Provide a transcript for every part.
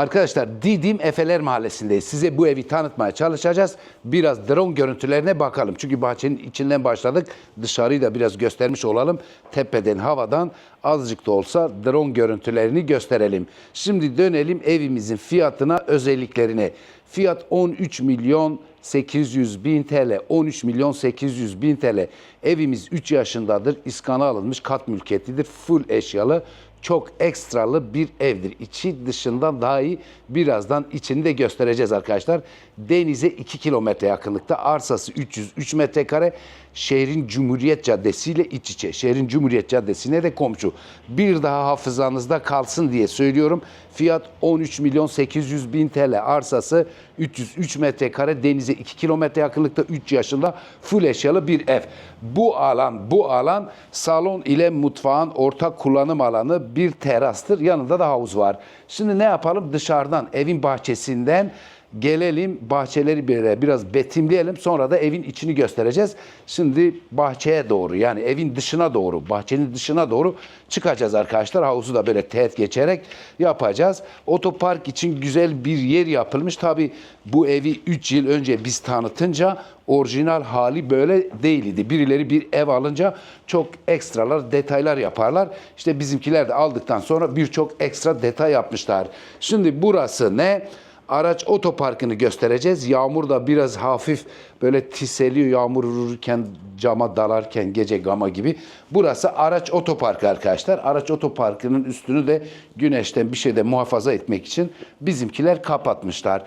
Arkadaşlar Didim Efeler Mahallesi'ndeyiz. Size bu evi tanıtmaya çalışacağız. Biraz drone görüntülerine bakalım. Çünkü bahçenin içinden başladık. Dışarıyı da biraz göstermiş olalım. Tepeden, havadan azıcık da olsa drone görüntülerini gösterelim. Şimdi dönelim evimizin fiyatına, özelliklerine. Fiyat 13 milyon 800 bin TL, 13 milyon 800 bin TL. Evimiz 3 yaşındadır, iskana alınmış, kat mülkiyetidir, full eşyalı çok ekstralı bir evdir. İçi dışından daha iyi. Birazdan içini de göstereceğiz arkadaşlar. Denize 2 kilometre yakınlıkta. Arsası 303 metrekare. Şehrin Cumhuriyet Caddesi ile iç içe. Şehrin Cumhuriyet Caddesi'ne de komşu. Bir daha hafızanızda kalsın diye söylüyorum. Fiyat 13 milyon 800 bin TL. Arsası 303 metrekare. Denize 2 kilometre yakınlıkta 3 yaşında full eşyalı bir ev. Bu alan, bu alan salon ile mutfağın ortak kullanım alanı bir terastır. Yanında da havuz var. Şimdi ne yapalım? Dışarıdan evin bahçesinden gelelim bahçeleri bir biraz betimleyelim. Sonra da evin içini göstereceğiz. Şimdi bahçeye doğru yani evin dışına doğru, bahçenin dışına doğru çıkacağız arkadaşlar. Havuzu da böyle teğet geçerek yapacağız. Otopark için güzel bir yer yapılmış. Tabi bu evi 3 yıl önce biz tanıtınca orijinal hali böyle değildi. Birileri bir ev alınca çok ekstralar, detaylar yaparlar. İşte bizimkiler de aldıktan sonra birçok ekstra detay yapmışlar. Şimdi burası ne? Araç otoparkını göstereceğiz. Yağmur da biraz hafif böyle tiseliyor yağmur vururken cama dalarken gece gama gibi. Burası araç otoparkı arkadaşlar. Araç otoparkının üstünü de güneşten bir şeyde muhafaza etmek için bizimkiler kapatmışlar.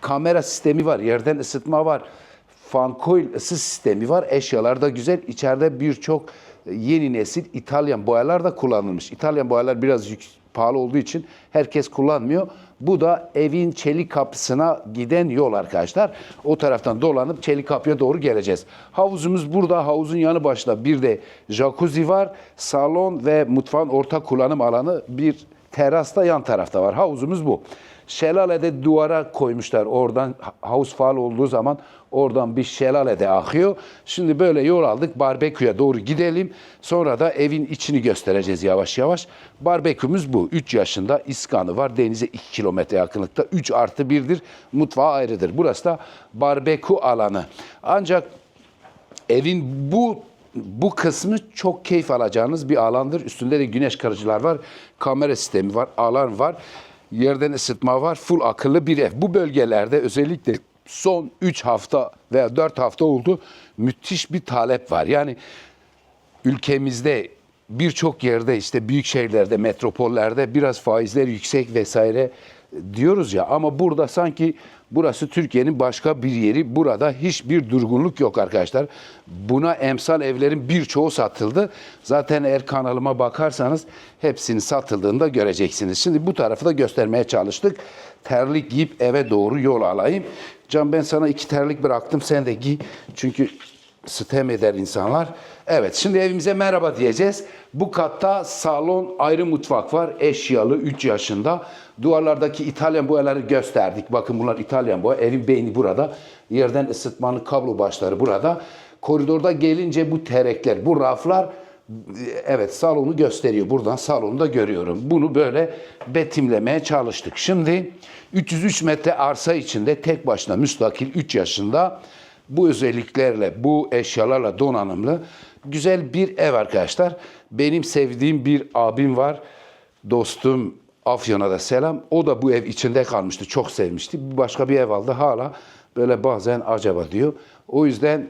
Kamera sistemi var, yerden ısıtma var. Fan coil ısı sistemi var. Eşyalar da güzel. İçeride birçok yeni nesil İtalyan boyalar da kullanılmış. İtalyan boyalar biraz yük, pahalı olduğu için herkes kullanmıyor. Bu da evin çelik kapısına giden yol arkadaşlar. O taraftan dolanıp çelik kapıya doğru geleceğiz. Havuzumuz burada. Havuzun yanı başında bir de jacuzzi var. Salon ve mutfağın ortak kullanım alanı bir terasta yan tarafta var. Havuzumuz bu. Şelalede duvara koymuşlar. Oradan havuz faal olduğu zaman oradan bir şelale de akıyor. Şimdi böyle yol aldık. Barbeküye doğru gidelim. Sonra da evin içini göstereceğiz yavaş yavaş. Barbekümüz bu. 3 yaşında iskanı var. Denize 2 kilometre yakınlıkta. 3 artı 1'dir. Mutfağı ayrıdır. Burası da barbekü alanı. Ancak evin bu bu kısmı çok keyif alacağınız bir alandır. Üstünde de güneş kırıcılar var. Kamera sistemi var. Alarm var. Yerden ısıtma var. Full akıllı bir ev. Bu bölgelerde özellikle son 3 hafta veya 4 hafta oldu. Müthiş bir talep var. Yani ülkemizde birçok yerde işte büyük şehirlerde, metropollerde biraz faizler yüksek vesaire diyoruz ya ama burada sanki burası Türkiye'nin başka bir yeri. Burada hiçbir durgunluk yok arkadaşlar. Buna emsal evlerin birçoğu satıldı. Zaten eğer kanalıma bakarsanız hepsini satıldığında göreceksiniz. Şimdi bu tarafı da göstermeye çalıştık. Terlik giyip eve doğru yol alayım. Can ben sana iki terlik bıraktım sen de giy. Çünkü sitem eder insanlar. Evet şimdi evimize merhaba diyeceğiz. Bu katta salon ayrı mutfak var. Eşyalı 3 yaşında. Duvarlardaki İtalyan boyaları gösterdik. Bakın bunlar İtalyan boya. Evin beyni burada. Yerden ısıtmanın kablo başları burada. Koridorda gelince bu terekler, bu raflar evet salonu gösteriyor. Buradan salonu da görüyorum. Bunu böyle betimlemeye çalıştık. Şimdi 303 metre arsa içinde tek başına müstakil 3 yaşında bu özelliklerle, bu eşyalarla donanımlı güzel bir ev arkadaşlar. Benim sevdiğim bir abim var. Dostum Afyon'a da selam. O da bu ev içinde kalmıştı. Çok sevmişti. Başka bir ev aldı. Hala böyle bazen acaba diyor. O yüzden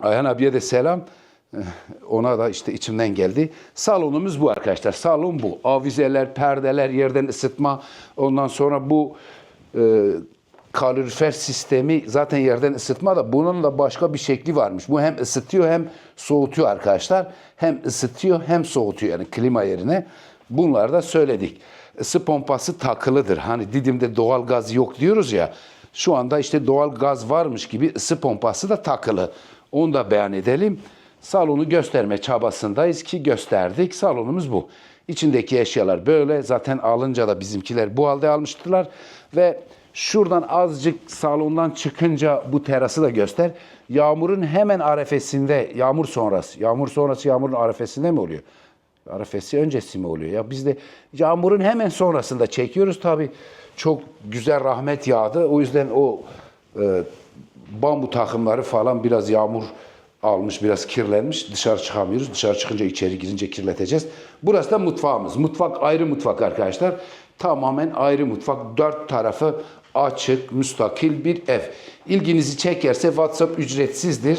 Ayhan abiye de selam. Ona da işte içimden geldi. Salonumuz bu arkadaşlar. Salon bu. Avizeler, perdeler, yerden ısıtma. Ondan sonra bu e, kalorifer sistemi zaten yerden ısıtma da bunun da başka bir şekli varmış. Bu hem ısıtıyor hem soğutuyor arkadaşlar. Hem ısıtıyor hem soğutuyor yani klima yerine. Bunları da söyledik. Isı pompası takılıdır. Hani Didim'de doğal gaz yok diyoruz ya. Şu anda işte doğal gaz varmış gibi ısı pompası da takılı. Onu da beyan edelim. Salonu gösterme çabasındayız ki gösterdik. Salonumuz bu. İçindeki eşyalar böyle. Zaten alınca da bizimkiler bu halde almıştılar. Ve şuradan azıcık salondan çıkınca bu terası da göster. Yağmurun hemen arefesinde, yağmur sonrası. Yağmur sonrası yağmurun arefesinde mi oluyor? Arifesi öncesi mi oluyor? Ya biz de yağmurun hemen sonrasında çekiyoruz. Tabii çok güzel rahmet yağdı. O yüzden o e, bambu takımları falan biraz yağmur almış, biraz kirlenmiş. Dışarı çıkamıyoruz. Dışarı çıkınca içeri girince kirleteceğiz. Burası da mutfağımız. Mutfak ayrı mutfak arkadaşlar. Tamamen ayrı mutfak. Dört tarafı açık, müstakil bir ev. İlginizi çekerse WhatsApp ücretsizdir.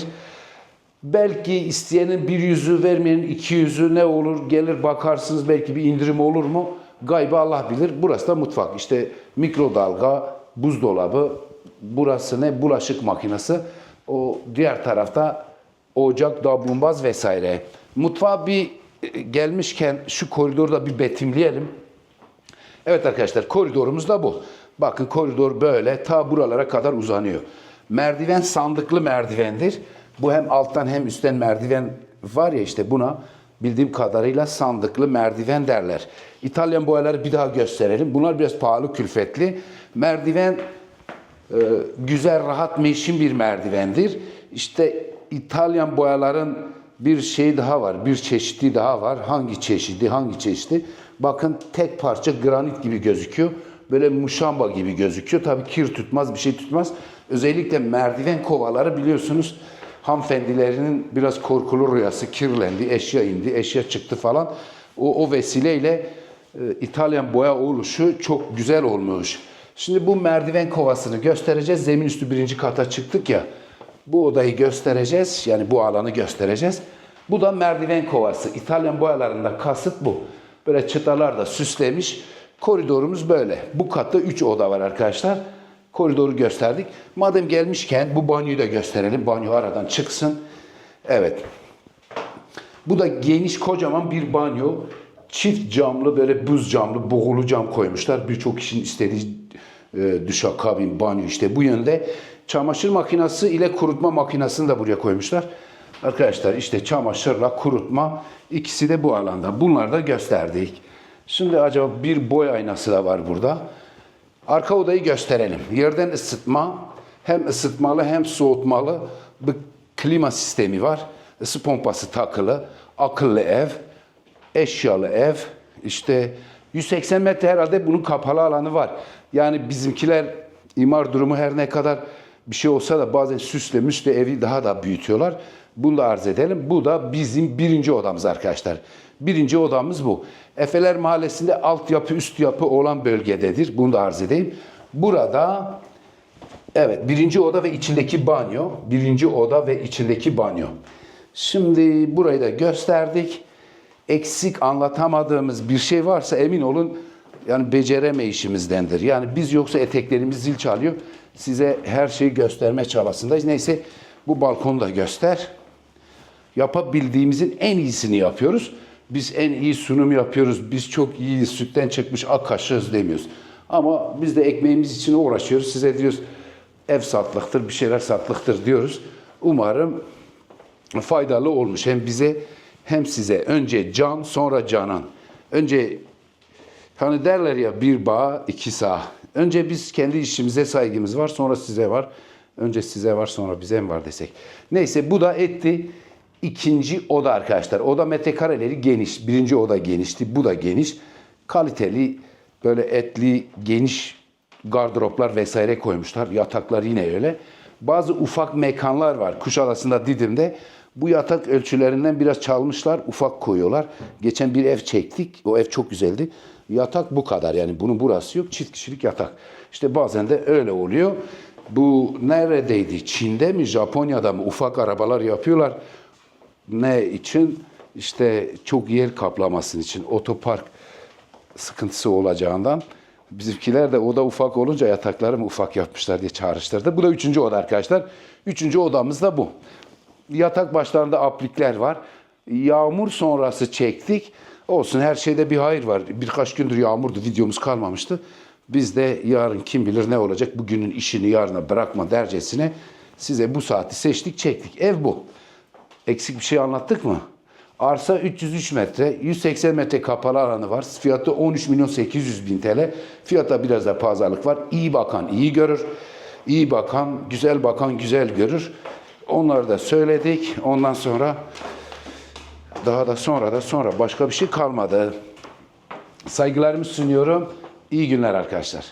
Belki isteyenin bir yüzü vermeyenin iki yüzü ne olur gelir bakarsınız belki bir indirim olur mu? Gaybı Allah bilir. Burası da mutfak. İşte mikrodalga, buzdolabı, burası ne? Bulaşık makinesi. O diğer tarafta ocak, dablumbaz vesaire. Mutfağa bir e, gelmişken şu koridorda bir betimleyelim. Evet arkadaşlar koridorumuz da bu. Bakın koridor böyle ta buralara kadar uzanıyor. Merdiven sandıklı merdivendir. Bu hem alttan hem üstten merdiven var ya işte buna bildiğim kadarıyla sandıklı merdiven derler. İtalyan boyaları bir daha gösterelim. Bunlar biraz pahalı külfetli. Merdiven e, güzel, rahat, meşin bir merdivendir. İşte İtalyan boyaların bir şey daha var, bir çeşidi daha var. Hangi çeşidi, hangi çeşidi? Bakın tek parça granit gibi gözüküyor. Böyle muşamba gibi gözüküyor. Tabii kir tutmaz, bir şey tutmaz. Özellikle merdiven kovaları biliyorsunuz hanımefendilerinin biraz korkulu rüyası kirlendi, eşya indi, eşya çıktı falan. O, o vesileyle e, İtalyan boya oluşu çok güzel olmuş. Şimdi bu merdiven kovasını göstereceğiz. Zemin üstü birinci kata çıktık ya. Bu odayı göstereceğiz. Yani bu alanı göstereceğiz. Bu da merdiven kovası. İtalyan boyalarında kasıt bu. Böyle çıtalar da süslemiş. Koridorumuz böyle. Bu katta 3 oda var arkadaşlar. Koridoru gösterdik. Madem gelmişken bu banyoyu da gösterelim. Banyo aradan çıksın. Evet. Bu da geniş kocaman bir banyo. Çift camlı böyle buz camlı boğulu cam koymuşlar. Birçok kişinin istediği e, duşakabin, banyo işte bu yönde. Çamaşır makinesi ile kurutma makinesini de buraya koymuşlar. Arkadaşlar işte çamaşırla kurutma ikisi de bu alanda. Bunları da gösterdik. Şimdi acaba bir boy aynası da var burada. Arka odayı gösterelim. Yerden ısıtma, hem ısıtmalı hem soğutmalı bir klima sistemi var. Isı pompası takılı, akıllı ev, eşyalı ev. İşte 180 metre herhalde bunun kapalı alanı var. Yani bizimkiler imar durumu her ne kadar bir şey olsa da bazen süsle müsle evi daha da büyütüyorlar. Bunu da arz edelim. Bu da bizim birinci odamız arkadaşlar. Birinci odamız bu. Efeler Mahallesi'nde altyapı üst yapı olan bölgededir. Bunu da arz edeyim. Burada evet birinci oda ve içindeki banyo. Birinci oda ve içindeki banyo. Şimdi burayı da gösterdik. Eksik anlatamadığımız bir şey varsa emin olun yani beceremeyişimizdendir. Yani biz yoksa eteklerimiz zil çalıyor. Size her şeyi gösterme çabasındayız. Neyse bu balkonu da göster yapabildiğimizin en iyisini yapıyoruz. Biz en iyi sunum yapıyoruz. Biz çok iyi sütten çıkmış ak kaşığız demiyoruz. Ama biz de ekmeğimiz için uğraşıyoruz. Size diyoruz ev satlıktır, bir şeyler satlıktır diyoruz. Umarım faydalı olmuş hem bize hem size. Önce can sonra canan. Önce hani derler ya bir bağ iki sağ. Önce biz kendi işimize saygımız var sonra size var. Önce size var sonra bize mi var desek. Neyse bu da etti. İkinci oda arkadaşlar. Oda metrekareleri geniş. Birinci oda genişti. Bu da geniş. Kaliteli böyle etli geniş gardıroplar vesaire koymuşlar. Yataklar yine öyle. Bazı ufak mekanlar var. Kuşadası'nda Didim'de. Bu yatak ölçülerinden biraz çalmışlar. Ufak koyuyorlar. Geçen bir ev çektik. O ev çok güzeldi. Yatak bu kadar yani bunun burası yok. Çift kişilik yatak. İşte bazen de öyle oluyor. Bu neredeydi? Çin'de mi Japonya'da mı ufak arabalar yapıyorlar. Ne için? İşte çok yer kaplamasının için otopark sıkıntısı olacağından bizimkiler de oda ufak olunca yatakları mı ufak yapmışlar diye çağrıştırdı. Bu da üçüncü oda arkadaşlar. Üçüncü odamız da bu. Yatak başlarında aplikler var. Yağmur sonrası çektik. Olsun her şeyde bir hayır var. Birkaç gündür yağmurdu videomuz kalmamıştı. Biz de yarın kim bilir ne olacak bugünün işini yarına bırakma dercesine size bu saati seçtik çektik. Ev bu. Eksik bir şey anlattık mı? Arsa 303 metre, 180 metre kapalı alanı var. Fiyatı 13 milyon 800 bin TL. Fiyatta biraz da pazarlık var. İyi bakan iyi görür. İyi bakan, güzel bakan güzel görür. Onları da söyledik. Ondan sonra Daha da sonra da sonra başka bir şey kalmadı. Saygılarımı sunuyorum. İyi günler arkadaşlar.